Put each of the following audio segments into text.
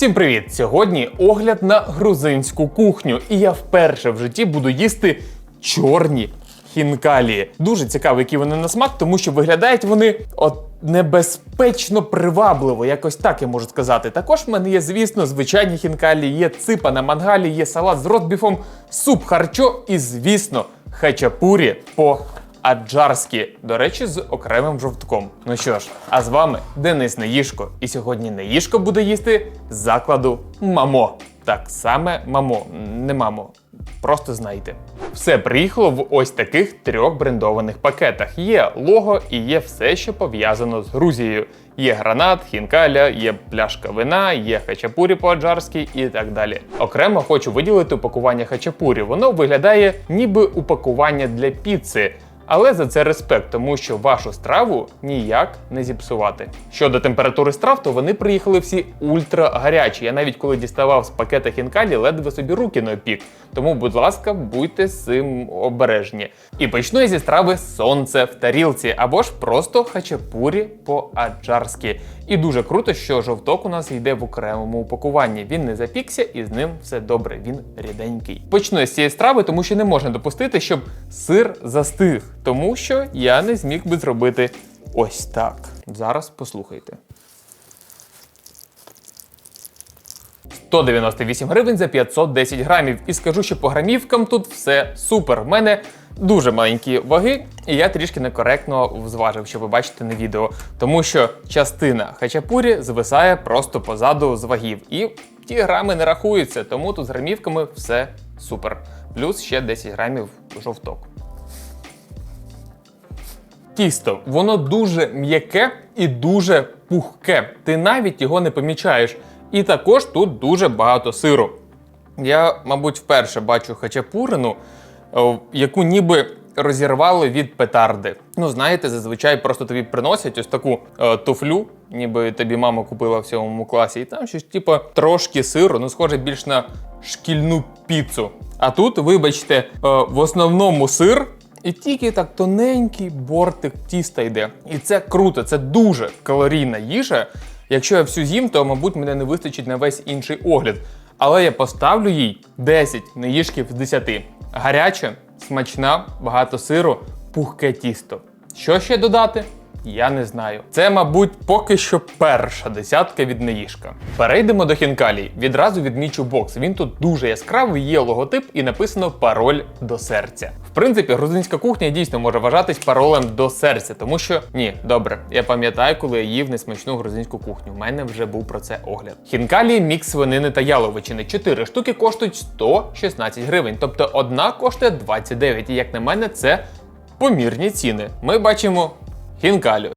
Всім привіт! Сьогодні огляд на грузинську кухню, і я вперше в житті буду їсти чорні хінкалі. Дуже цікаво, які вони на смак, тому що виглядають вони от небезпечно привабливо, якось так я можу сказати. Також в мене є, звісно, звичайні хінкалі, є ципа на мангалі, є салат з ростбіфом, суп харчо і, звісно, хачапурі по аджарські, до речі, з окремим жовтком. Ну що ж, а з вами Денис Неїшко. І сьогодні Неїшко буде їсти з закладу Мамо. Так саме мамо, не мамо. Просто знайте. Все приїхало в ось таких трьох брендованих пакетах. Є лого і є все, що пов'язано з Грузією. Є гранат, хінкаля, є пляшка вина, є хачапурі по-аджарськи і так далі. Окремо хочу виділити упакування хачапурі. Воно виглядає ніби упакування для піци. Але за це респект, тому що вашу страву ніяк не зіпсувати. Щодо температури страв, то вони приїхали всі ультра гарячі. Я навіть коли діставав з пакета хінкалі, ледве собі руки не опік. Тому, будь ласка, будьте з цим обережні. І почну я зі страви сонце в тарілці або ж просто хачапурі по-аджарськи. І дуже круто, що жовток у нас йде в окремому упакуванні. Він не запікся і з ним все добре. Він ріденький. Почну я з цієї страви, тому що не можна допустити, щоб сир застиг, тому що я не зміг би зробити ось так. Зараз послухайте. 198 гривень за 510 грамів. І скажу, що по грамівкам тут все супер. В мене дуже маленькі ваги, і я трішки некоректно зважив, що ви бачите на відео. Тому що частина хачапурі звисає просто позаду з вагів. І ті грами не рахуються, тому тут з грамівками все супер. Плюс ще 10 грамів жовток. Тісто, воно дуже м'яке і дуже пухке. Ти навіть його не помічаєш. І також тут дуже багато сиру. Я, мабуть, вперше бачу хачапурину, е, яку ніби розірвали від петарди. Ну, знаєте, зазвичай просто тобі приносять ось таку е, туфлю, ніби тобі мама купила в сьомому класі, і там щось, типу, трошки сиру, ну, схоже більш на шкільну піцу. А тут, вибачте, е, в основному сир. І тільки так тоненький бортик тіста йде. І це круто, це дуже калорійна їжа. Якщо я всю з'їм, то, мабуть, мене не вистачить на весь інший огляд. Але я поставлю їй 10 неїжків з 10. Гаряча, смачна, багато сиру, пухке тісто. Що ще додати? Я не знаю. Це, мабуть, поки що перша десятка від неїжка. Перейдемо до хінкалій. Відразу відмічу бокс. Він тут дуже яскравий, є логотип і написано пароль до серця. В принципі, грузинська кухня дійсно може вважатись паролем до серця, тому що ні, добре, я пам'ятаю, коли я їв несмачну грузинську кухню. У мене вже був про це огляд. Хінкалі, мікс свинини та яловичини. Чотири штуки коштують 116 гривень, тобто одна коштує 29. І як на мене, це помірні ціни. Ми бачимо хінкалю.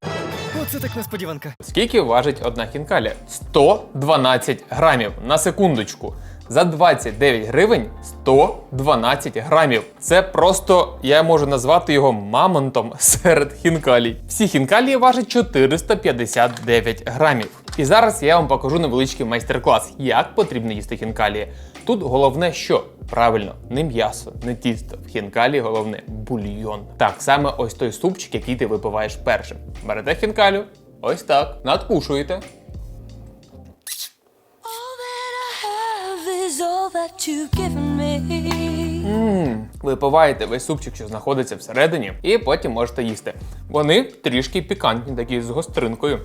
Оце так несподіванка. Скільки важить одна хінкаля? 112 грамів на секундочку. За 29 гривень 112 грамів. Це просто я можу назвати його мамонтом серед хінкалій. Всі хінкалії важать 459 грамів. І зараз я вам покажу невеличкий майстер-клас, як потрібно їсти хінкалії. Тут головне, що правильно, не м'ясо, не тісто. В хінкалі головне бульйон. Так, саме ось той супчик, який ти випиваєш першим. Берете хінкалю, ось так, надкушуєте. Ммм, випиваєте весь супчик, що знаходиться всередині, і потім можете їсти. Вони трішки пікантні, такі з гостринкою.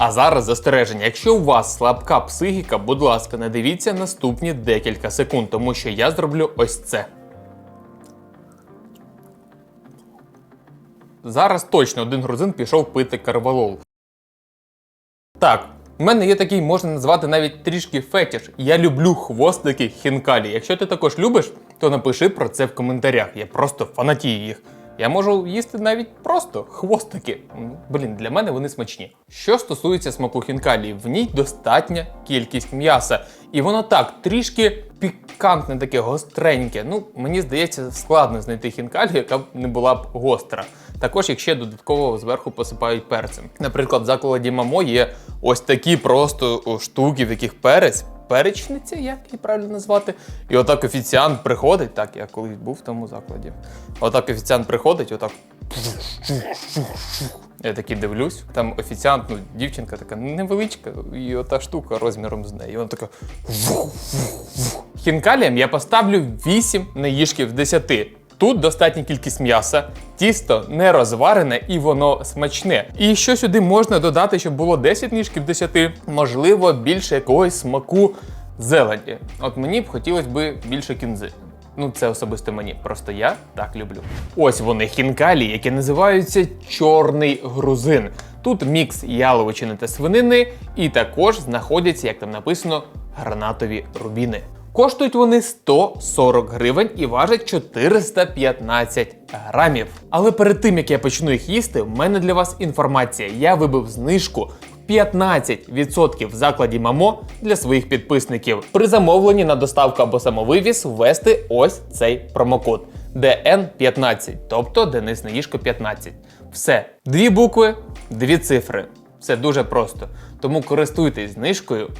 А зараз застереження. Якщо у вас слабка психіка, будь ласка, не дивіться наступні декілька секунд, тому що я зроблю ось це. Зараз точно один грузин пішов пити карвалол. Так, в мене є такий, можна назвати навіть трішки фетіш. Я люблю хвостики хінкалі. Якщо ти також любиш, то напиши про це в коментарях. Я просто фанатію їх. Я можу їсти навіть просто хвостики. Блін, для мене вони смачні. Що стосується смаку хінкалі, в ній достатня кількість м'яса. І воно так трішки пікантне, таке гостреньке. Ну, мені здається, складно знайти хінкалі, яка б не була б гостра. Також, якщо додатково зверху посипають перцем. Наприклад, в закладі Мамо є ось такі просто штуки, в яких перець. Перечниця, як її правильно назвати. І отак офіціант приходить. Так, я колись був в тому закладі. Отак офіціант приходить, отак. Я такий дивлюсь, там офіціант, ну, дівчинка така невеличка, і ота штука розміром з нею. Вона така. Хінкаліям я поставлю 8 наїжків з 10. Тут достатня кількість м'яса, тісто не розварене і воно смачне. І що сюди можна додати, щоб було 10 ніжків 10, можливо, більше якогось смаку зелені. От мені б хотілося б більше кінзи. Ну, це особисто мені, просто я так люблю. Ось вони хінкалі, які називаються чорний грузин. Тут мікс яловичини та свинини, і також знаходяться, як там написано, гранатові рубіни. Коштують вони 140 гривень і важать 415 грамів. Але перед тим як я почну їх їсти, в мене для вас інформація. Я вибив знижку 15% в закладі Мамо для своїх підписників. При замовленні на доставку або самовивіз ввести ось цей промокод DN15, тобто Денис Неїшко 15. Все, дві букви, дві цифри. Все дуже просто. Тому користуйтесь знижкою.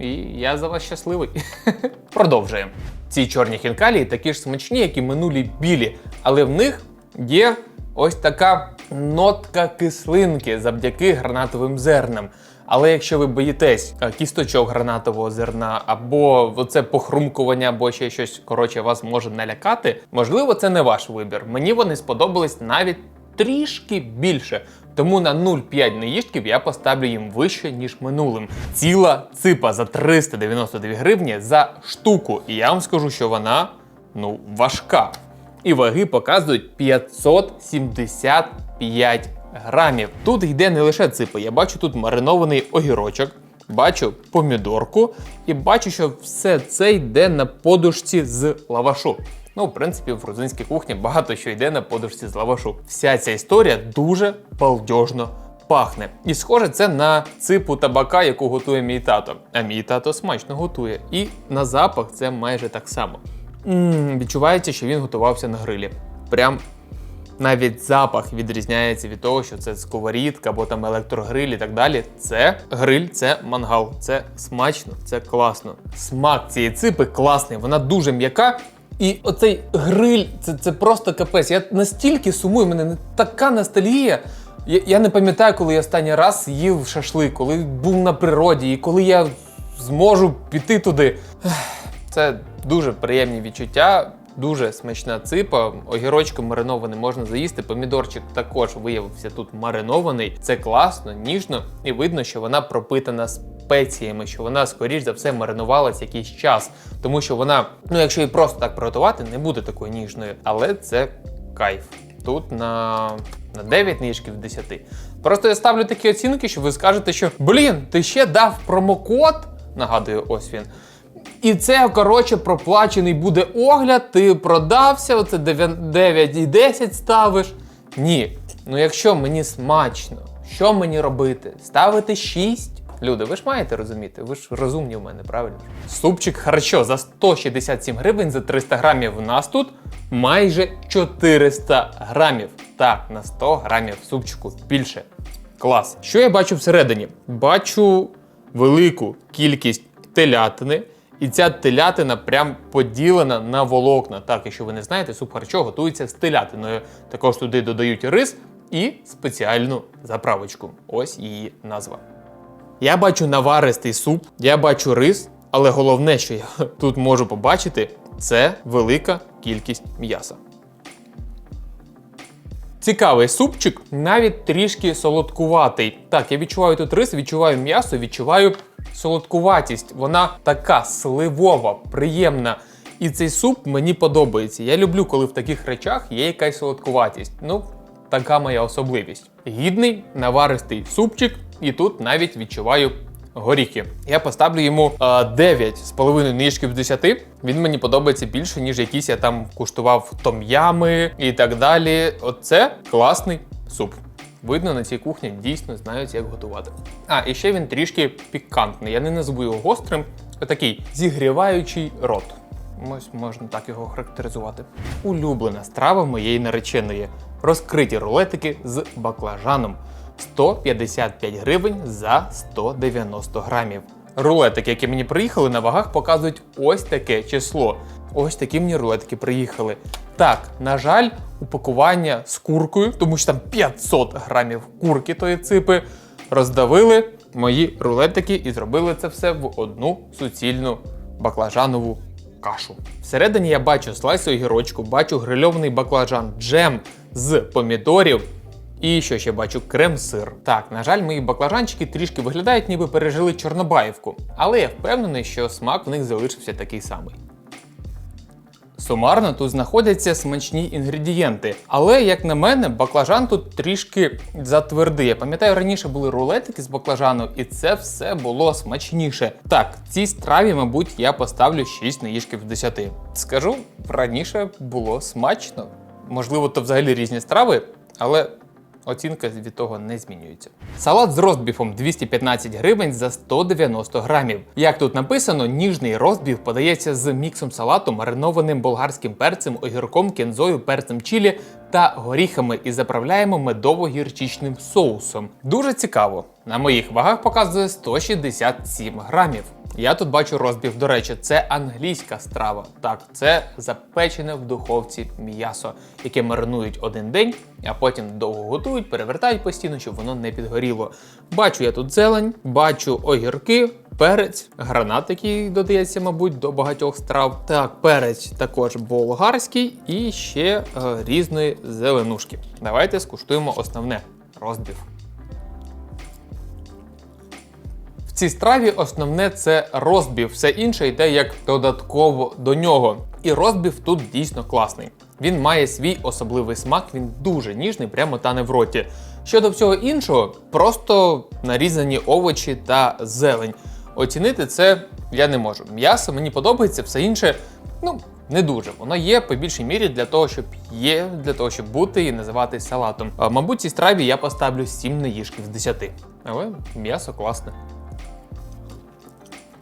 І я за вас щасливий. Продовжуємо. Ці чорні хінкалії такі ж смачні, як і минулі білі, але в них є ось така нотка кислинки завдяки гранатовим зернам. Але якщо ви боїтесь е, кісточок гранатового зерна, або оце похрумкування, або ще щось коротше вас може налякати, можливо, це не ваш вибір. Мені вони сподобались навіть трішки більше. Тому на 0,5 наїжків я поставлю їм вище, ніж минулим. Ціла ципа за 399 гривні за штуку. І я вам скажу, що вона ну важка. І ваги показують 575 грамів. Тут йде не лише ципа, я бачу тут маринований огірочок, бачу помідорку і бачу, що все це йде на подушці з лавашу. Ну, в принципі, в грузинській кухні багато що йде на подушці з лавашу. Вся ця історія дуже балдежно пахне. І схоже, це на ципу табака, яку готує мій тато. А мій тато смачно готує. І на запах це майже так само. м відчувається, що він готувався на грилі. Прям навіть запах відрізняється від того, що це сковорідка або там електрогриль і так далі. Це гриль, це мангал, це смачно, це класно. Смак цієї ципи класний, вона дуже м'яка. І оцей гриль, це, це просто капець. Я настільки сумую, мене така ностальгія. Я, я не пам'ятаю, коли я останній раз їв шашлик, коли був на природі, і коли я зможу піти туди. Це дуже приємні відчуття. Дуже смачна ципа, огірочком маринований можна заїсти. Помідорчик також виявився тут маринований. Це класно, ніжно, і видно, що вона пропитана спеціями, що вона, скоріш за все, маринувалась якийсь час. Тому що вона, ну якщо її просто так приготувати, не буде такою ніжною. Але це кайф. Тут на, на 9 ніжків 10. Просто я ставлю такі оцінки, що ви скажете, що блін, ти ще дав промокод. Нагадую, ось він. І це, коротше, проплачений буде огляд, ти продався, оце 9 і 10 ставиш. Ні. Ну якщо мені смачно, що мені робити? Ставити 6? Люди, ви ж маєте розуміти, ви ж розумні в мене, правильно? Супчик харчо за 167 гривень за 300 грамів в нас тут майже 400 грамів. Так, на 100 грамів супчику більше. Клас. Що я бачу всередині? Бачу велику кількість телятини. І ця телятина прям поділена на волокна. Так, якщо ви не знаєте, суп харчо готується з телятиною. Також туди додають рис і спеціальну заправочку. Ось її назва. Я бачу наваристий суп, я бачу рис, але головне, що я тут можу побачити, це велика кількість м'яса. Цікавий супчик, навіть трішки солодкуватий. Так, я відчуваю тут рис, відчуваю м'ясо, відчуваю солодкуватість. Вона така сливова, приємна. І цей суп мені подобається. Я люблю, коли в таких речах є якась солодкуватість. Ну, така моя особливість. Гідний, наваристий супчик, і тут навіть відчуваю горіхи. Я поставлю йому е, 9,5 ніжків з 10. Він мені подобається більше, ніж якісь я там куштував том'ями і так далі. Оце класний суп. Видно, на цій кухні дійсно знають, як готувати. А, і ще він трішки пікантний. Я не назву його гострим, а такий зігріваючий рот. Ось можна так його характеризувати. Улюблена страва моєї нареченої. Розкриті рулетики з баклажаном. 155 гривень за 190 грамів. Рулетики, які мені приїхали на вагах, показують ось таке число. Ось такі мені рулетики приїхали. Так, на жаль, упакування з куркою, тому що там 500 грамів курки тої ципи. Роздавили мої рулетики і зробили це все в одну суцільну баклажанову кашу. Всередині я бачу слайс огірочку, бачу грильований баклажан, джем з помідорів. І що ще бачу? Крем-сир. Так, на жаль, мої баклажанчики трішки виглядають, ніби пережили Чорнобаївку, але я впевнений, що смак в них залишився такий самий. Сумарно тут знаходяться смачні інгредієнти, але як на мене, баклажан тут трішки затвердий. Я пам'ятаю, раніше були рулетики з баклажану, і це все було смачніше. Так, цій страві, мабуть, я поставлю 6 наїжків з 10. Скажу, раніше було смачно. Можливо, то взагалі різні страви, але Оцінка від того не змінюється. Салат з розбіфом 215 гривень за 190 грамів. Як тут написано, ніжний розбіф подається з міксом салату, маринованим болгарським перцем, огірком, кінзою, перцем чилі та горіхами і заправляємо медово-гірчичним соусом. Дуже цікаво. На моїх вагах показує 167 грамів. Я тут бачу розбіг. До речі, це англійська страва. Так, це запечене в духовці м'ясо, яке маринують один день, а потім довго готують, перевертають постійно, щоб воно не підгоріло. Бачу я тут зелень, бачу огірки. Перець, гранат, який додається, мабуть, до багатьох страв. Так, перець також болгарський і ще е, різної зеленушки. Давайте скуштуємо основне розбіг. Цій страві основне це розбів, все інше йде як додатково до нього. І розбів тут дійсно класний. Він має свій особливий смак, він дуже ніжний, прямо тане в роті. Щодо всього іншого, просто нарізані овочі та зелень. Оцінити це я не можу. М'ясо мені подобається, все інше, ну, не дуже. Воно є по більшій мірі для того, щоб є, для того, щоб бути і називатись салатом. А, мабуть, цій страві я поставлю 7 наїжків з 10. Але м'ясо класне.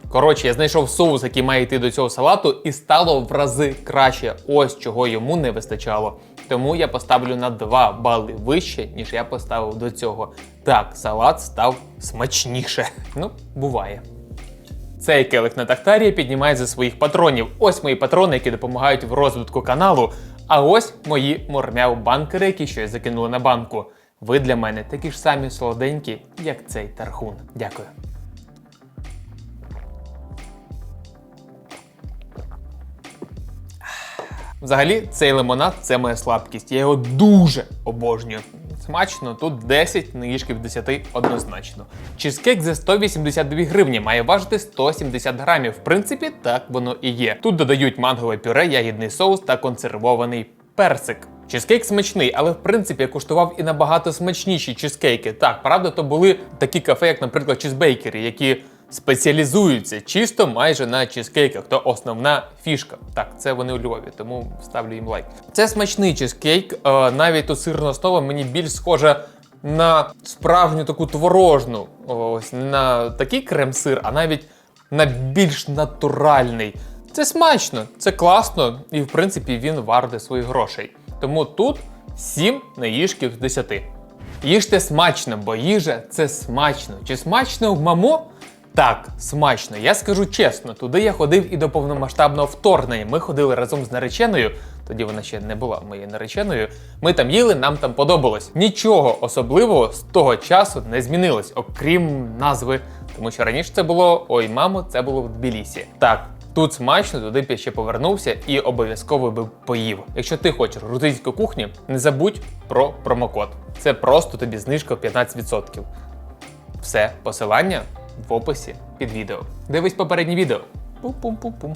Коротше, я знайшов соус, який має йти до цього салату, і стало в рази краще. Ось чого йому не вистачало. Тому я поставлю на 2 бали вище, ніж я поставив до цього. Так, салат став смачніше. Ну, буває. Цей келих на тахтарі піднімає за своїх патронів. Ось мої патрони, які допомагають в розвитку каналу. А ось мої мормяв-банкери, які щось закинули на банку. Ви для мене такі ж самі солоденькі, як цей тархун. Дякую. Взагалі, цей лимонад це моя слабкість. Я його дуже обожнюю. Смачно, тут 10 наїжків 10 однозначно. Чизкейк за 182 гривні має важити 170 грамів. В принципі, так воно і є. Тут додають мангове пюре, ягідний соус та консервований персик. Чизкейк смачний, але в принципі я куштував і набагато смачніші чизкейки. Так, правда, то були такі кафе, як, наприклад, чизбейкери, які спеціалізуються чисто майже на чизкейках. То основна фішка. Так, це вони у Львові, тому ставлю їм лайк. Це смачний чизкейк. Е, навіть тут сирна основа мені більш схожа на справжню таку творожну. Ось на такий крем-сир, а навіть на більш натуральний. Це смачно, це класно, і в принципі він вартий своїх грошей. Тому тут 7 наїжків з 10. Їжте смачно, бо їжа це смачно. Чи смачно в мамо? Так, смачно. Я скажу чесно, туди я ходив і до повномасштабного вторгнення. Ми ходили разом з нареченою. Тоді вона ще не була моєю нареченою. Ми там їли, нам там подобалось. Нічого особливого з того часу не змінилось, окрім назви. Тому що раніше це було ой, мамо, це було в Тбілісі. Так, тут смачно, туди б я ще повернувся і обов'язково би поїв. Якщо ти хочеш грузинську кухню, не забудь про промокод. Це просто тобі знижка 15%. Все, посилання в описі під відео. Дивись попереднє відео. Пум-пум-пум-пум.